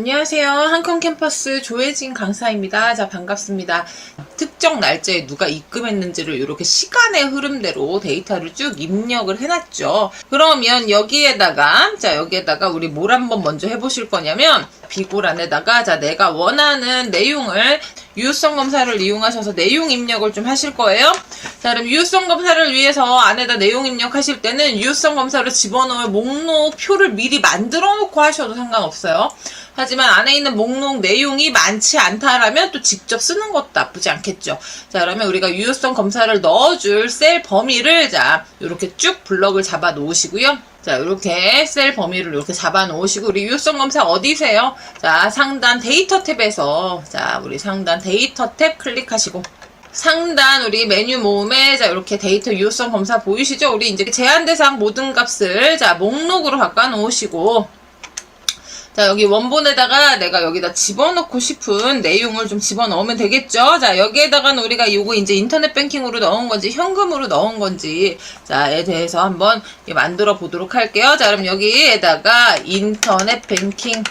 안녕하세요. 한컨 캠퍼스 조혜진 강사입니다. 자, 반갑습니다. 특정 날짜에 누가 입금했는지를 이렇게 시간의 흐름대로 데이터를 쭉 입력을 해놨죠. 그러면 여기에다가, 자, 여기에다가 우리 뭘 한번 먼저 해보실 거냐면, 비고란에다가, 자, 내가 원하는 내용을 유효성 검사를 이용하셔서 내용 입력을 좀 하실 거예요. 자, 그럼 유효성 검사를 위해서 안에다 내용 입력하실 때는 유효성 검사를 집어넣을 목록 표를 미리 만들어 놓고 하셔도 상관없어요. 하지만 안에 있는 목록 내용이 많지 않다라면 또 직접 쓰는 것도 나쁘지 않겠죠. 자, 그러면 우리가 유효성 검사를 넣어줄 셀 범위를 자, 이렇게 쭉 블럭을 잡아 놓으시고요. 자, 이렇게 셀 범위를 이렇게 잡아 놓으시고, 우리 유효성 검사 어디세요? 자, 상단 데이터 탭에서, 자, 우리 상단 데이터 탭 클릭하시고, 상단 우리 메뉴 모음에 자 이렇게 데이터 유효성 검사 보이시죠? 우리 이제 제한 대상 모든 값을 자 목록으로 바꿔 놓으시고 자 여기 원본에다가 내가 여기다 집어넣고 싶은 내용을 좀 집어넣으면 되겠죠? 자 여기에다가는 우리가 요거 이제 인터넷 뱅킹으로 넣은 건지 현금으로 넣은 건지 자에 대해서 한번 만들어 보도록 할게요. 자 그럼 여기에다가 인터넷 뱅킹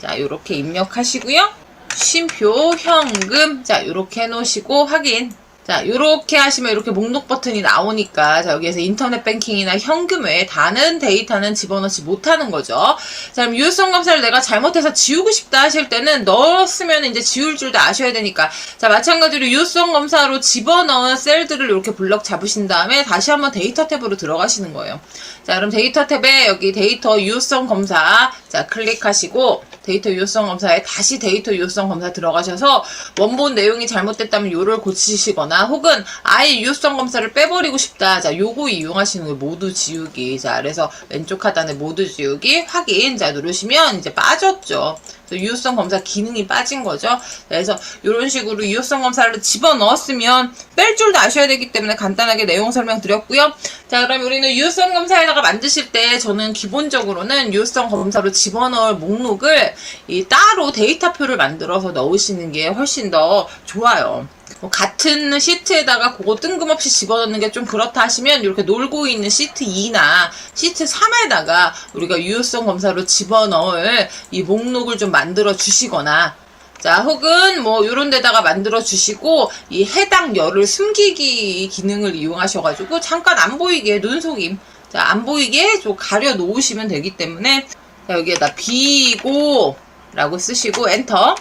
자 요렇게 입력하시고요. 쉼표, 현금, 자, 요렇게 해놓으시고, 확인. 자, 요렇게 하시면 이렇게 목록 버튼이 나오니까, 자, 여기에서 인터넷 뱅킹이나 현금 외에 다른 데이터는 집어넣지 못하는 거죠. 자, 그럼 유효성 검사를 내가 잘못해서 지우고 싶다 하실 때는 넣었으면 이제 지울 줄도 아셔야 되니까, 자, 마찬가지로 유효성 검사로 집어넣은 셀들을 이렇게 블럭 잡으신 다음에 다시 한번 데이터 탭으로 들어가시는 거예요. 자, 그럼 데이터 탭에 여기 데이터 유효성 검사, 자, 클릭하시고, 데이터 유효성 검사에 다시 데이터 유효성 검사 들어가셔서 원본 내용이 잘못됐다면 요를 고치시거나 혹은 아예 유효성 검사를 빼버리고 싶다. 자, 요거 이용하시는 거예요. 모두 지우기. 자, 그래서 왼쪽 하단에 모두 지우기 확인. 자, 누르시면 이제 빠졌죠. 유효성 검사 기능이 빠진 거죠. 그래서 이런 식으로 유효성 검사를 집어 넣었으면 뺄 줄도 아셔야 되기 때문에 간단하게 내용 설명 드렸고요. 자, 그럼 우리는 유효성 검사에다가 만드실 때 저는 기본적으로는 유효성 검사로 집어넣을 목록을 이 따로 데이터표를 만들어서 넣으시는 게 훨씬 더 좋아요. 뭐 같은 시트에다가 그거 뜬금없이 집어넣는 게 좀 그렇다 하시면 이렇게 놀고 있는 시트 2나 시트 3에다가 우리가 유효성 검사로 집어넣을 이 목록을 좀 만들어 주시거나 자, 혹은 뭐 요런 데다가 만들어 주시고 이 해당 열을 숨기기 기능을 이용하셔 가지고 잠깐 안 보이게 눈속임 자, 안 보이게 좀 가려 놓으시면 되기 때문에 자, 여기에다 비고 라고 쓰시고 엔터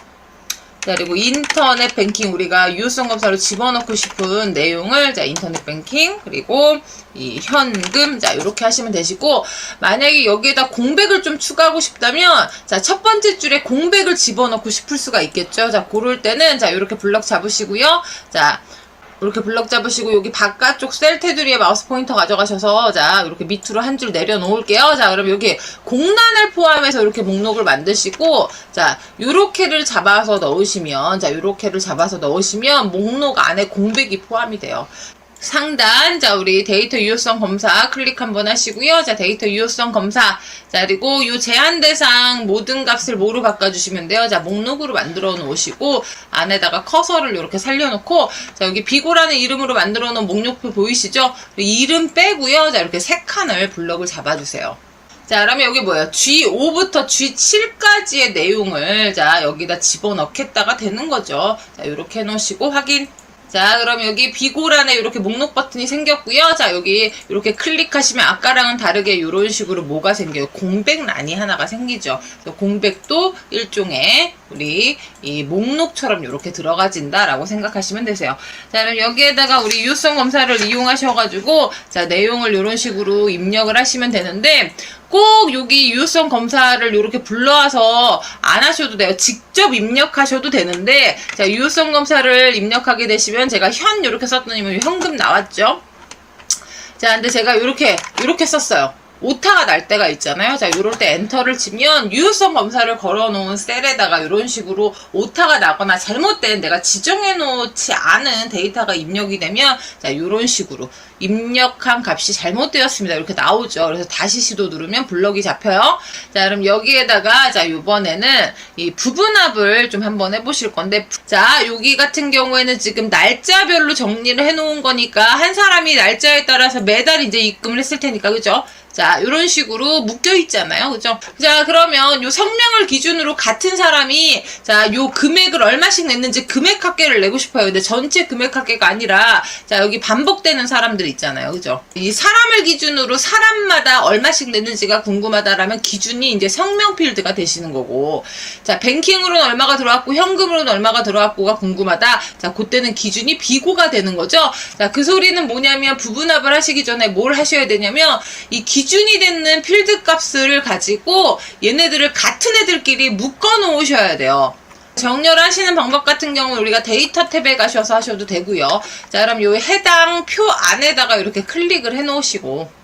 자, 그리고 인터넷 뱅킹 우리가 유효성 검사로 집어넣고 싶은 내용을 자, 인터넷 뱅킹 그리고 이 현금 자, 이렇게 하시면 되시고 만약에 여기에다 공백을 좀 추가하고 싶다면 자, 첫 번째 줄에 공백을 집어넣고 싶을 수가 있겠죠. 자, 고를 때는 자, 이렇게 블럭 잡으시고요. 자, 이렇게 블럭 잡으시고 여기 바깥쪽 셀 테두리에 마우스 포인터 가져가셔서 자 이렇게 밑으로 한 줄 내려놓을게요. 자 그럼 여기 공란을 포함해서 이렇게 목록을 만드시고 자 요렇게를 잡아서 넣으시면 자 요렇게를 잡아서 넣으시면 목록 안에 공백이 포함이 돼요. 상단 자 우리 데이터 유효성 검사 클릭 한번 하시고요. 자 데이터 유효성 검사 자 그리고 요 제한 대상 모든 값을 뭐로 바꿔주시면 돼요. 자 목록으로 만들어 놓으시고 안에다가 커서를 이렇게 살려놓고 자 여기 비고라는 이름으로 만들어 놓은 목록표 보이시죠? 이름 빼고요. 자 이렇게 세 칸을 블럭을 잡아주세요. 자, 그러면 여기 뭐예요? G5부터 G7까지의 내용을 자, 여기다 집어넣겠다가 되는 거죠. 자, 이렇게 해놓으시고 확인. 자, 그럼 여기 비고란에 이렇게 목록 버튼이 생겼고요. 자, 여기 이렇게 클릭하시면 아까랑은 다르게 이런 식으로 뭐가 생겨요? 공백란이 하나가 생기죠. 공백도 일종의 우리 이 목록처럼 이렇게 들어가진다라고 생각하시면 되세요. 자, 그럼 여기에다가 우리 유효성 검사를 이용하셔가지고 자, 내용을 이런 식으로 입력을 하시면 되는데 꼭 여기 유효성 검사를 이렇게 불러와서 안 하셔도 돼요. 직접 입력하셔도 되는데, 자, 유효성 검사를 입력하게 되시면 제가 현 이렇게 썼더니 뭐 현금 나왔죠? 자, 근데 제가 이렇게, 이렇게 썼어요. 오타가 날 때가 있잖아요. 자, 이럴 때 엔터를 치면 유효성 검사를 걸어놓은 셀에다가 이런 식으로 오타가 나거나 잘못된 내가 지정해놓지 않은 데이터가 입력이 되면 자, 이런 식으로 입력한 값이 잘못되었습니다. 이렇게 나오죠. 그래서 다시 시도 누르면 블럭이 잡혀요. 자, 그럼 여기에다가 자, 이번에는 이 부분합을 좀 한번 해보실 건데 자, 여기 같은 경우에는 지금 날짜별로 정리를 해놓은 거니까 한 사람이 날짜에 따라서 매달 이제 입금을 했을 테니까 그죠? 자, 이런 식으로 묶여 있잖아요. 그죠? 자, 그러면 요 성명을 기준으로 같은 사람이 자, 요 금액을 얼마씩 냈는지 금액 합계를 내고 싶어요. 근데 전체 금액 합계가 아니라 자, 여기 반복되는 사람들 있잖아요. 그죠? 이 사람을 기준으로 사람마다 얼마씩 냈는지가 궁금하다라면 기준이 이제 성명 필드가 되시는 거고 자, 뱅킹으로는 얼마가 들어왔고 현금으로는 얼마가 들어왔고가 궁금하다. 자, 그때는 기준이 비고가 되는 거죠. 자, 그 소리는 뭐냐면 부분합을 하시기 전에 뭘 하셔야 되냐면 이 기 준이 되는 필드 값을 가지고 얘네들을 같은 애들끼리 묶어 놓으셔야 돼요. 정렬하시는 방법 같은 경우는 우리가 데이터 탭에 가셔서 하셔도 되고요. 자, 그럼 요 해당 표 안에다가 이렇게 클릭을 해 놓으시고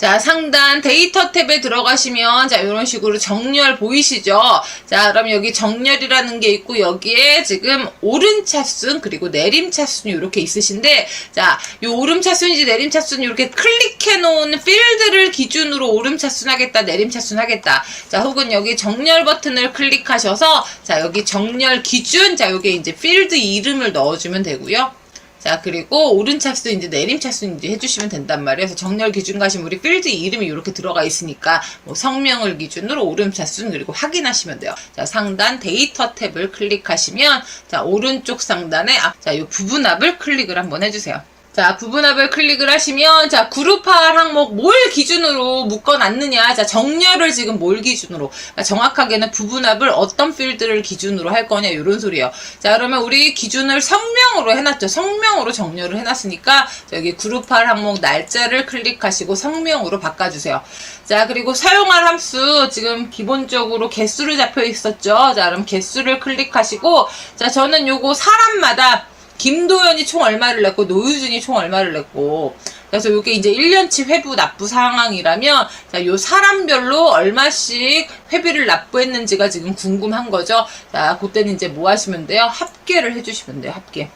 자, 상단 데이터 탭에 들어가시면 자, 이런 식으로 정렬 보이시죠? 자, 그럼 여기 정렬이라는 게 있고 여기에 지금 오른 차순 그리고 내림 차순이 이렇게 있으신데 자, 요 오름 차순인지 내림 차순 이렇게 클릭해 놓은 필드를 기준으로 오름 차순 하겠다, 내림 차순 하겠다. 자, 혹은 여기 정렬 버튼을 클릭하셔서 자, 여기 정렬 기준 자, 여기 이제 필드 이름을 넣어 주면 되고요. 자, 그리고 오른 차수인지 내림 차수인지 해주시면 된단 말이에요. 그래서 정렬 기준 가시면 우리 필드 이름이 이렇게 들어가 있으니까 뭐 성명을 기준으로 오름 차수 그리고 확인하시면 돼요. 자, 상단 데이터 탭을 클릭하시면 자, 오른쪽 상단에 아, 자, 이 부분합을 클릭을 한번 해주세요. 자, 부분합을 클릭을 하시면, 자, 그룹화 항목 뭘 기준으로 묶어놨느냐. 자, 정렬을 지금 뭘 기준으로. 아, 정확하게는 부분합을 어떤 필드를 기준으로 할 거냐, 이런 소리예요. 자, 그러면 우리 기준을 성명으로 해놨죠. 성명으로 정렬을 해놨으니까, 자, 여기 그룹화 항목 날짜를 클릭하시고 성명으로 바꿔주세요. 자, 그리고 사용할 함수, 지금 기본적으로 개수를 잡혀 있었죠. 자, 그럼 개수를 클릭하시고, 자, 저는 요거 사람마다 김도연이 총 얼마를 냈고 노유진이 총 얼마를 냈고 그래서 이게 이제 1년치 회부 납부 상황이라면 자, 요 사람별로 얼마씩 회비를 납부했는지가 지금 궁금한 거죠. 자, 그때는 이제 뭐 하시면 돼요? 합계를 해 주시면 돼요. 합계.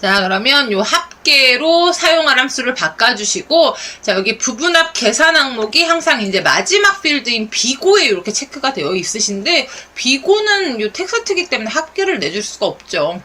자, 그러면 요 합계로 사용할 함수를 바꿔주시고, 자, 여기 부분합 계산 항목이 항상 이제 마지막 필드인 비고에 이렇게 체크가 되어 있으신데, 비고는 요 텍스트이기 때문에 합계를 내줄 수가 없죠.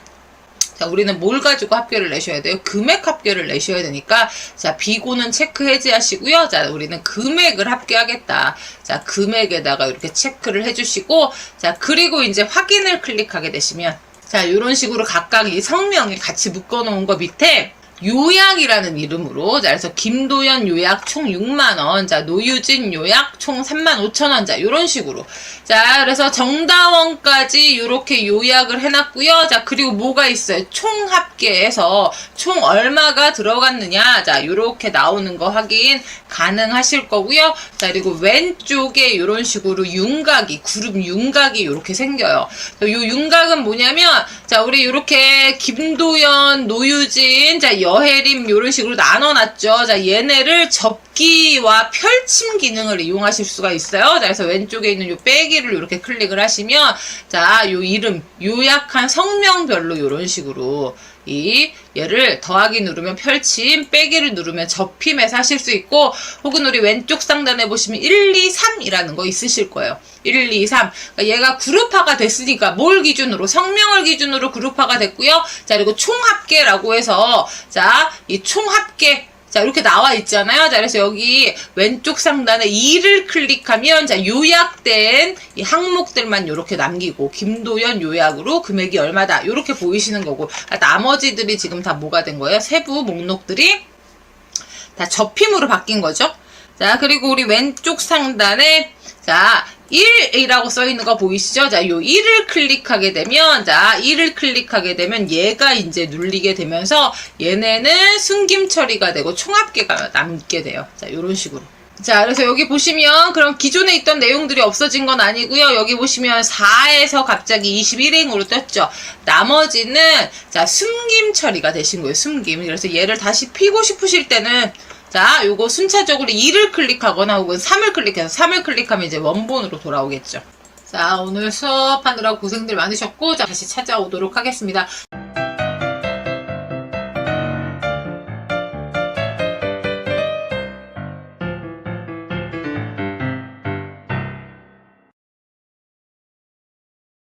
자, 우리는 뭘 가지고 합계를 내셔야 돼요? 금액 합계를 내셔야 되니까, 자, 비고는 체크 해제하시고요. 자, 우리는 금액을 합계하겠다. 자, 금액에다가 이렇게 체크를 해주시고, 자, 그리고 이제 확인을 클릭하게 되시면, 자, 이런 식으로 각각 이 성명이 같이 묶어 놓은 거 밑에, 요약이라는 이름으로 자 그래서 김도연 요약 총 6만 원, 자 노유진 요약 총 3만 5천 원, 자 이런 식으로 자 그래서 정다원까지 이렇게 요약을 해놨고요. 자 그리고 뭐가 있어요? 총 합계해서 총 얼마가 들어갔느냐, 자 이렇게 나오는 거 확인 가능하실 거고요. 자 그리고 왼쪽에 이런 식으로 윤곽이 그룹 윤곽이 이렇게 생겨요. 이 윤곽은 뭐냐면 자 우리 이렇게 김도연, 노유진, 자 여혜림 이런 식으로 나눠놨죠. 자 얘네를 접기와 펼침 기능을 이용하실 수가 있어요. 자 그래서 왼쪽에 있는 이 빼기를 이렇게 클릭을 하시면 자 요 이름 요약한 성명별로 이런 식으로 이 얘를 더하기 누르면 펼침, 빼기를 누르면 접힘해서 하실 수 있고 혹은 우리 왼쪽 상단에 보시면 1, 2, 3이라는 거 있으실 거예요. 1, 2, 3. 그러니까 얘가 그룹화가 됐으니까 뭘 기준으로 성명을 기준으로 그룹화가 됐고요. 자 그리고 총합계라고 해서 자 이 총합계 자, 이렇게 나와 있잖아요. 자, 그래서 여기 왼쪽 상단에 2를 클릭하면, 자, 요약된 이 항목들만 이렇게 남기고, 김도연 요약으로 금액이 얼마다. 이렇게 보이시는 거고, 아, 나머지들이 지금 다 뭐가 된 거예요? 세부 목록들이 다 접힘으로 바뀐 거죠. 자, 그리고 우리 왼쪽 상단에, 자, 1이라고 써 있는 거 보이시죠? 자, 요 1을 클릭하게 되면, 자, 1을 클릭하게 되면 얘가 이제 눌리게 되면서 얘네는 승김 처리가 되고 총합계가 남게 돼요. 자, 요런 식으로. 자, 그래서 여기 보시면 그럼 기존에 있던 내용들이 없어진 건 아니고요. 여기 보시면 4에서 갑자기 21행으로 떴죠. 나머지는 자, 숨김 처리가 되신 거예요. 숨김. 그래서 얘를 다시 피고 싶으실 때는 자, 요거 순차적으로 2를 클릭하거나 혹은 3을 클릭해서 3을 클릭하면 이제 원본으로 돌아오겠죠. 자, 오늘 수업하느라 고생들 많으셨고, 자, 다시 찾아오도록 하겠습니다.